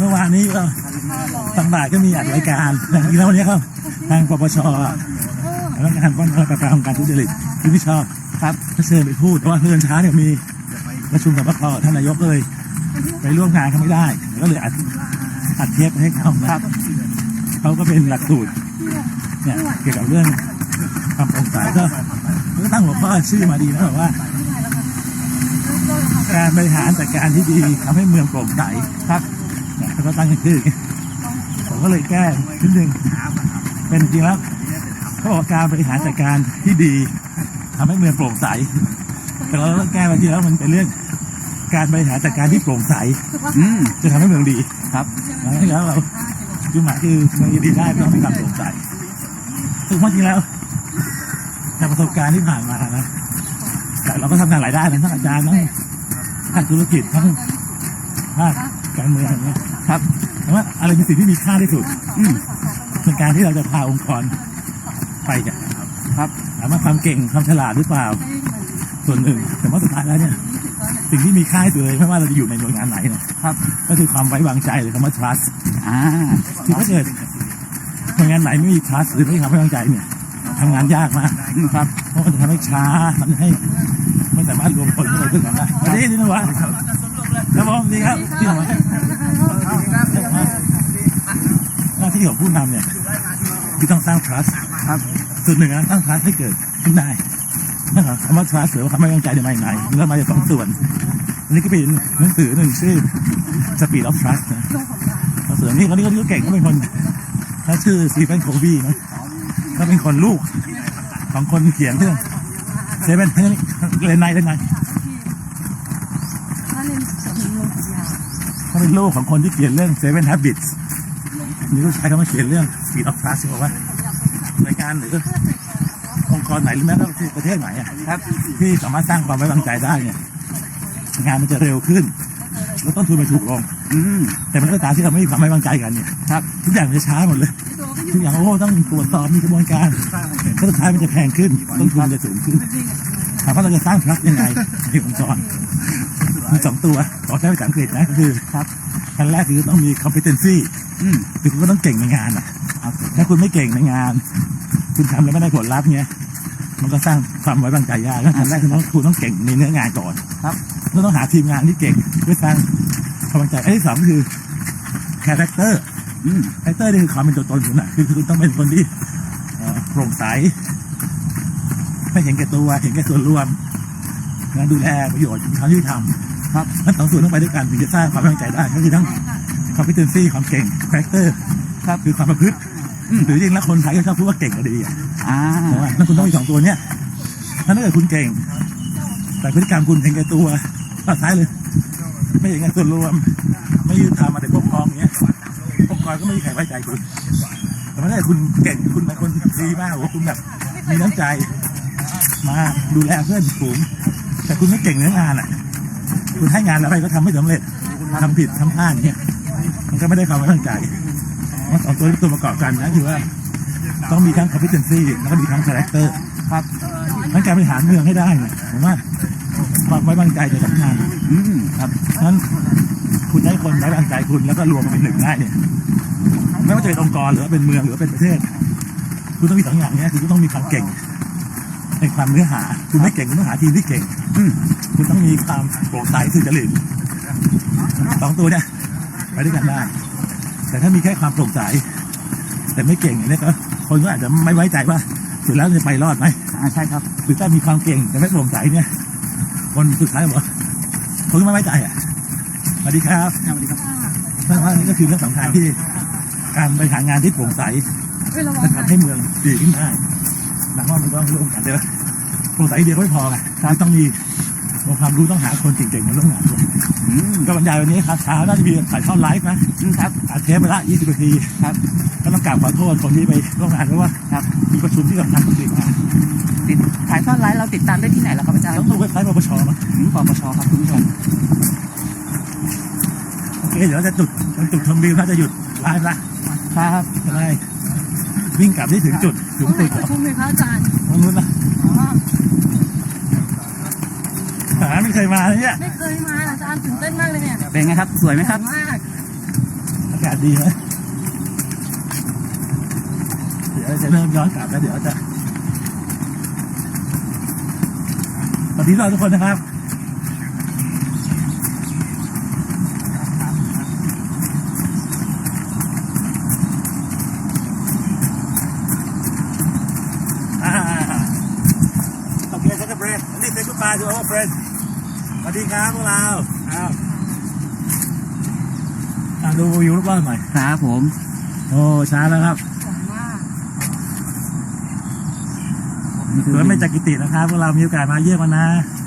เมื่อวานนี้ก็ตอนบ่ายก็มีอัดรายการนะแล้ววันนี้ก็ทางปปชพนักงานป้องกันและปราบปรามการทุจริตที่ไม่ชอบครับก็เชิญไปพูดแต่ว่าเพื่อนช้าเนี่ยมีประชุมกับพคท่านนายกเลยไปร่วมงานเขาไม่ได้ก็เลยอัดอัดเทปให้เขานะครับเขาก็เป็นหลักสูตรเนี่ยเกี่ยวกับเรื่องความโปร่งใสก็ก็ตั้งหัวข้อชื่อมาดีนะแบบว่า การบริหารจัดการที่ดีทำให้เมืองโปร่งใสครับ เนี่ยเขาก็ตั้งชื่ออย่างเงี้ยผมก็เลยแก้นิดนึงเป็นจริงแล้วเขาบอกการบริหารจัดการที่ดีทำให้เมืองโปร่งใส แต่เราต้องแก้มาทีแล้วมันเป็นเรื่องการบริหารจัดการที่โปร่งใสอืมจะทำให้เมืองดีครับแล้วเราจุดหมายคือเมืองดีได้ต้องมีความโปร่งใสซึ่งจริงแล้วจากประสบการณ์ที่ผ่านมานะแต่เราก็ทำงานหลายด้านนะทั้งอาจารย์ทั้งภาคธุรกิจทั้งภาคการเมืองเนี่ย ครับแต่ว่าอะไรเป็นสิ่งที่มีค่าที่สุด อืมในการที่เราจะพาองค์กรไปกันครับถามว่าความเก่งความฉลาดหรือเปล่า ส่วนหนึ่ง แต่ว่าสุดท้ายแล้วเนี่ย สิ่งที่มีค่าที่สุดเลยไม่ว่าเราจะอยู่ในหน่วยงานไหนเนี่ยครับ ก็คือความไว้วางใจหรือคำว่า trust อ่าคือถ้าเกิดหน่วยงานไหนไม่มี trust หรือไม่มีความไว้วางใจเนี่ยทำงานยากมากอืมครับ เพราะมันจะทำให้ช้าทำให้ไม่สามารถรวมคนเข้าไปด้วยกันได้สวัสดีนี่นะวะครับผมดีครับพี่หน่อยหน้า ที่ของผู้นำเนี่ยคือต้องสร้าง trust ครับสุดหนึ่งนะสร้าง trust ให้เกิดขึ้นได้นะครับคำว่า trust หรือว่าคำว่ายังใจจะมาจากไหนมันก็มาจากสองส่วน อันนี้ก็เป็นหนังสือหนึ่งชื่อ Speed of Trust นะหนังสือนี้คนนี้ก็เก่งก็เป็นคนเขาชื่อซีเฟนโคบีนะเขาเป็นคนลูกของคนเขียนเรื่องเซเว่นเรนไนเรนไนเขาเป็นลูกของคนที่เขียนเรื่อง Seven Habits นี่ก็ใช้คำว่าเขียนเรื่อง Speed of Trust บอกว่าหน่วยงานหรือองค์กรไหนหรือแม้กระทั่งประเทศไหนอะครับที่สามารถสร้างความไว้วางใจได้เนี่ย งานมันจะเร็วขึ้นแล้วต้นทุนมันถูกลงอืมแต่มันก็ตามที่เราไม่มีความไว้วางใจกันเนี่ยครับทุกอย่างมันจะช้าหมดเลยทุกอย่างโอ้ต้องตรวจสอบมีกระบวนการแล้วสุดท้ายมันจะแพงขึ้นต้นทุนจะสูงขึ้นถามว่าเราจะสร้างพลักยังไงในองค์กรมีสองตัวขอใช้ภาษาอังกฤษนะก็คือครับ ขั้นแรกคือต้องมี competency อืมคือคุณก็ต้องเก่งในงานอะถ้าคุณไม่เก่งในงาน คุณทำแล้วไม่ได้ผลลัพธ์เงี้ยมันก็สร้างความไว้วางใจยากแล้วขั้นแรกคือต้องคุณต้องเก่งในเนื้องานก่อนครับแล้วต้องหาทีมงานที่เก่งเพื่อสร้างความไว้วางใจอันที่สองคือ character อืม คาแรคเตอร์นี่คือความเป็นตัวตนคุณอะคือคือคุณต้องเป็นคนที่เอ่อโปร่งใสไม่เห็นแก่ตัวเห็นแก่ส่วนรวมนะดูแลประโยชน์ของเขาที่ทำ ครับทั้งสองส่วนต้องไปด้วยกันถึงจะสร้างความไว้วางใจได้ก็คือทั้ง competency ความเก่ง character ครับคือความประพฤติหรือจริงๆแล้วคนไทยก็ชอบพูดว่าเก่งก็ดีอะอ่าแต่ว่าถ้าคุณต้องมีสองตัวเนี้ยถ้าเกิดคุณเก่ง แต่พฤติกรรมคุณเห็นแก่ตัวก็ท้ายเลย ไม่เห็นแก่ส่วนรวม ไม่ยืดทางมาแต่พวกพ้องเงี้ยองค์กรก็ไม่มีใครไว้ใจคุณแต่ไม่ได้คุณเก่งคุณเป็นคนดีมากโอ้คุณแบบมีน้ำใจ มาดูแลเพื่อนฝูงแต่คุณไม่เก่งเรื่องงานอะ คุณให้งานอะไรก็ทำไม่สำเร็จทำผิดทำพลาดเนี่ย มันก็ไม่ได้ความไว้วางใจมันสองตัวนี้ตัวประกอบกันนะคือว่า ต้องมีทั้ง competency แล้วก็มีทั้ง character ครับทั้งการบริหารเมืองให้ได้เนี่ยผมว่าความไว้วางใจจะสำคัญอืมครับฉะนั้นคุณได้คนไว้วางใจคุณแล้วก็รวมกันเป็นหนึ่งได้เนี่ยไม่ว่าจะเป็นองค์กรหรือว่าเป็นเมืองหรือว่าเป็นประเทศ คุณต้องมีสองอย่างเนี้ยคือคุณต้องมีความเก่ง ในความเนื้อหา คุณไม่เก่งคุณต้องหาทีมที่เก่งอืมคุณต้องมีความโปร่งใสสุจริตสองตัวเนี่ยไปด้วยกันได้ แต่ถ้ามีแค่ความโปร่งใสแต่ไม่เก่งเนี่ยก็คนก็อาจจะไม่ไว้ใจว่า สุดแล้วจะไปรอดไหมอ่าใช่ครับหรือถ้ามีความเก่งแต่ไม่โปร่งใสเนี่ยคนสุดท้ายบอกว่าคนก็ไม่ไว้ใจอะสวัสดีครับสวัสดีครับนั่นว่านี่ก็คือเรื่องสำคัญที่การบริหารงานที่โปร่งใส为了จะทำให้เมืองดีขึ้นได้ หลังว่ามันต้องร่วมกันเดี๋ยวโปร่งใสเดียวก็ไม่พอไงต้องมีองค์ความรู้ต้องหาคนเก่งๆมาร่วมงานด้วยอืมก็บรรยายวันนี้ครับเช้าน่าจะมีถ่ายทอดไลฟ์นะอืมครับอัดเทปไปละ20นาทีครับก็ต้องกราบขอโทษคนที่ไปร่วมงานเพราะว่าครับมีประชุมที่สำคัญจริงๆนะติดถ่ายทอดไลฟ์เราติดตามได้ที่ไหนล่ะครับอาจารย์ต้องดูเว็บไซต์ปปชมั้งอืมปปชครับคุณผู้ชมโอเคเดี๋ยวจะจุดจุดชมวิวน่าจะหยุดไลฟ์ละครับจะได้ วิ่งกลับได้ถึงจุดถึงจุดชุ่มเลยพระอาจารย์ตรนู้นนะหาไม่เคยมาเนี่ยไม่เคยมาอาจารย์ตื่นเต้นมากเลยเนี่ยเป็นไงครับ สวยไหมครับมากอากาศดีไหมเดี๋ยวจะเริ่มย้อนกลับแล้วเดี๋ยวจะสวัสดีเราทุกคนนะครับ เคใช่ครับเฟรนนี่เป็นกุ๊ปายดูว่าเฟรนสวัสดีครับพวกเราอ้าวอะดูวิวรอบๆหน่อยครับผม โอ้ช้าแล้วครับสวยมากนี่คือสวนไม่จากกิตินะครับพวกเรามีโอกาสมาเยี่ยมกันนะค